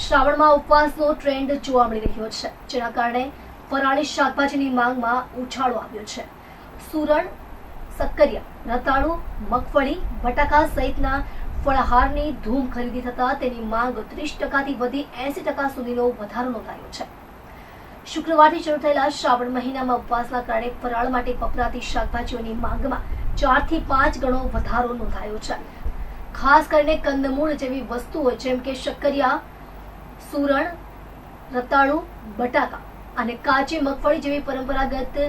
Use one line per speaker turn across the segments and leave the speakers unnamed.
શ્રાવણમાં ઉપવાસનો trend જોવા મળી રહ્યો છે, જેના કારણે ફરાળી શાકભાજીની માંગમાં ઉછાળો આવ્યો છે. સુરણ, સક્કરિયા રતાળુ મગફળી, બટાકા સહિતના ફળહારની ધૂમ ખરીદી થતા તેની માંગ ત્રીસ ટકાથી વધી એસી ટકા સુધીનો વધારો નોંધાયો છે. શુક્રવારથી શરૂ થયેલા શ્રાવણ મહિનામાં ઉપવાસના કારણે ફરાળ માટે વપરાતી શાકભાજીઓની માંગમાં ચારથી પાંચ ગણો વધારો નોંધાયો છે. ખાસ કરીને કંદમૂળ જેવી વસ્તુઓ, જેમ કે શક્કરિયા સુરણ, રતાળુ, બટાકા અને કાચી મગફળી જેવી પરંપરાગત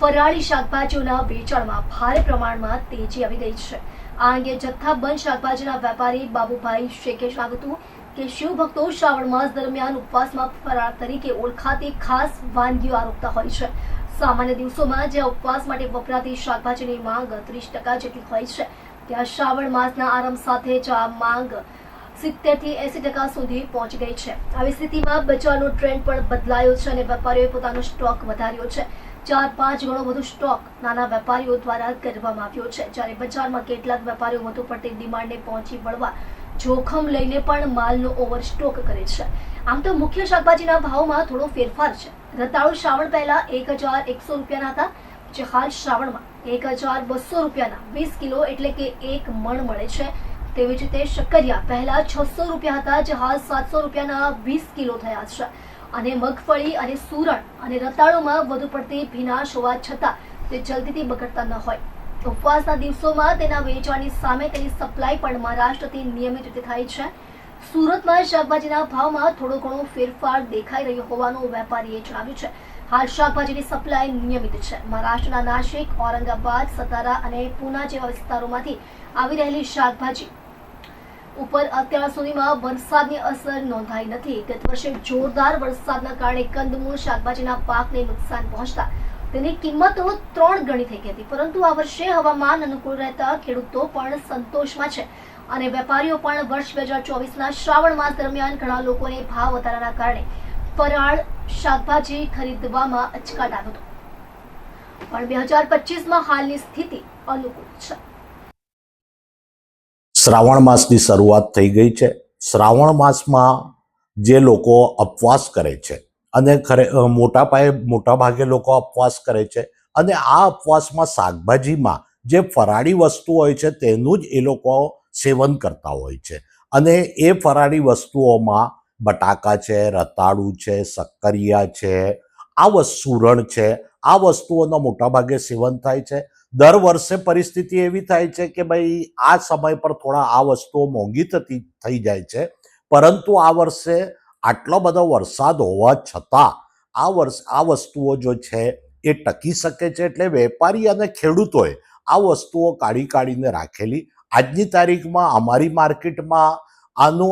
ફરાળી શાકભાજીઓના વેચાણમાં ભારે પ્રમાણમાં તેજી આવી ગઈ છે. આ અંગે જથ્થાબંધ શાકભાજીના વેપારી બાબુભાઈ શેખે હતું કે શિવભક્તો શ્રાવણ માસ દરમિયાન ઉપવાસમાં ફરાળ તરીકે ઓળખાતી ખાસ વાનગીઓ આરોપતા હોય છે. સામાન્ય દિવસોમાં જ્યાં ઉપવાસ માટે વપરાતી શાકભાજીની માંગ ત્રીસ ટકા જેટલી હોય છે, ત્યાં શ્રાવણ માસના આરંભ સાથે જ આ માંગ સિત્તેરથી એસી ટકા સુધી પહોંચી ગઈ છે. આવી સ્થિતિમાં બજારનો ટ્રેન્ડ પણ બદલાયો છે અને વેપારીઓએ પોતાનો સ્ટોક વધાર્યો છે. ચાર પાંચ ગણો વધુ સ્ટોક નાના વેપારીઓ દ્વારા કરવામાં આવ્યો છે. જ્યારે બજારમાં કેટલાક વેપારીઓ વધુ પડતી ડિમાન્ડને પહોંચી વળવા જોખમ લઈને પણ માલનો ઓવરસ્ટોક કરે છે. આમ તો મુખ્ય શાકભાજીના ભાવમાં થોડો ફેરફાર છે. રતાળુ શ્રાવણ પહેલા એક હજાર એકસો રૂપિયાના હતા. જે હાલ શ્રાવણમાં એક હજાર બસો રૂપિયાના વીસ કિલો એટલે કે એક મણ મળે છે. તેવી જ રીતે શક્કરિયા. પહેલા છસો રૂપિયા હતા, જે હાલ સાતસો રૂપિયાના વીસ કિલો થયા છે. અને મગફળી અને સુરણ અને રતાળુમાં વધુ પડતી ભીનાશ હોવા છતાં તે જલ્દીથી બગડતા ન હોય. ઉપવાસના દિવસોમાં તેના વેચાણની સામે તેની સપ્લાય પણ મહારાષ્ટ્રથી નિયમિત રીતે થાય છે. સુરતમાં શાકભાજીના ભાવમાં થોડો ઘણો ફેરફાર દેખાઈ રહ્યો હોવાનું વેપારીએ જણાવ્યું છે. હાલ શાકભાજીની સપ્લાય નિયમિત છે. મહારાષ્ટ્રના નાશિક ઔરંગાબાદ, સતારા અને પુના જેવા વિસ્તારોમાંથી આવી રહેલી શાકભાજી ઉપર અત્યાર સુધીમાં વરસાદની અસર નોંધાઈ નથી. ગત વર્ષે જોરદાર વરસાદના કારણે કંદમૂળ, શાકભાજીના પાકને નુકસાન પહોંચતા તેની કિંમતો ત્રણ ગણી થઈ ગઈ હતી. પરંતુ આ વર્ષે હવામાન અનુકૂળ રહેતા ખેડૂતો પણ સંતોષમાં છે અને વેપારીઓ પણ વર્ષ બે હજાર ચોવીસના શ્રાવણ માસ દરમિયાન ઘણા લોકોને ભાવ વધારાના કારણે ફરાળ, શાકભાજી ખરીદવામાં અચકાટ આવ્યો હતો. પણ બે હજાર પચીસમાં હાલની સ્થિતિ અનુકૂળ છે.
શ્રાવણ માસની શરૂઆત થઈ ગઈ છે. શ્રાવણ માસમાં જે લોકો ઉપવાસ કરે છે અને ખરે મોટા પાયે મોટા ભાગે લોકો ઉપવાસ કરે છે અને આ ઉપવાસમાં શાકભાજીમાં જે ફરાળી વસ્તુ હોય છે તેનું જ એ લોકો સેવન કરતા હોય છે. અને એ ફરાળી વસ્તુઓમાં બટાકા છે, રતાળુ છે શક્કરિયા છે, આ વસ્તુ સુરણ છે, આ વસ્તુઓનો મોટાભાગે સેવન થાય છે. દર વર્ષે પરિસ્થિતિ એવી થાય છે કે ભાઈ, આ સમય પર થોડા આ વસ્તુઓ મોંઘી થતી, થઈ જાય છે. પરંતુ આ વર્ષે આટલો બધો વરસાદ હોવા છતાં આ વર્ષ, આ વસ્તુઓ જો છે એ ટકી શકે છે એટલે વેપારી અને ખેડૂતોએ આ વસ્તુઓ કાઢી કાઢીને રાખેલી. આજની તારીખમાં અમારી માર્કેટમાં આનો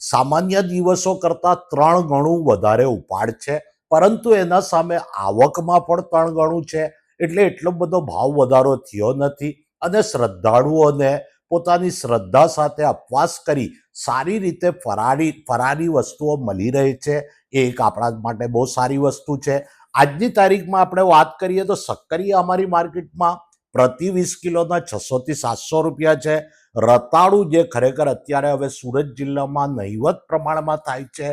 સામાન્ય દિવસો કરતાં ત્રણ ગણું વધારે ઉપાડ છે. પરંતુ એના સામે આવકમાં પણ ત્રણ ગણું છે. એટલે એટલો બધો ભાવ વધારો થયો નથી અને શ્રદ્ધાળુઓને પોતાની શ્રદ્ધા સાથે અપવાસ કરી સારી રીતે ફરારી ફરારી વસ્તુઓ મળી રહે છે. એ એક આપણા માટે બહુ સારી વસ્તુ છે. આજની તારીખમાં આપણે વાત કરીએ તો સક્કરી અમારી માર્કેટમાં પ્રતિ વીસ કિલોના છસોથી સાતસો રૂપિયા છે. રતાળુ જે ખરેખર અત્યારે હવે સુરત જિલ્લામાં નહિવત પ્રમાણમાં થાય છે.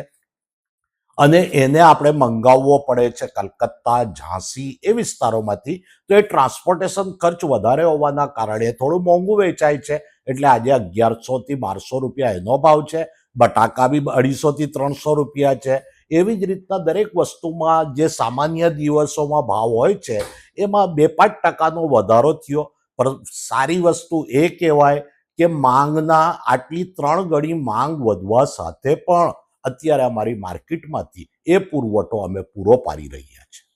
અને એને આપણે મંગાવવો પડે છે કલકત્તા, ઝાંસી એ વિસ્તારોમાંથી. તો એ ટ્રાન્સપોર્ટેશન ખર્ચ વધારે હોવાના કારણે થોડું મોંઘું વેચાય છે. એટલે આજે અગિયારસોથી બારસો રૂપિયા એનો ભાવ છે. બટાકા બી અઢીસોથી ત્રણસો રૂપિયા છે. એવી જ રીતના દરેક વસ્તુમાં જે સામાન્ય દિવસોમાં ભાવ હોય છે, એમાં બે પાંચ ટકાનો વધારો થયો. પણ સારી વસ્તુ એ કહેવાય કે માંગના આટલી ત્રણ ગણી માંગ વધવા સાથે પણ અત્યારે અમારી માર્કેટમાંથી એ પુરવઠો અમે પૂરો પાડી રહ્યા છે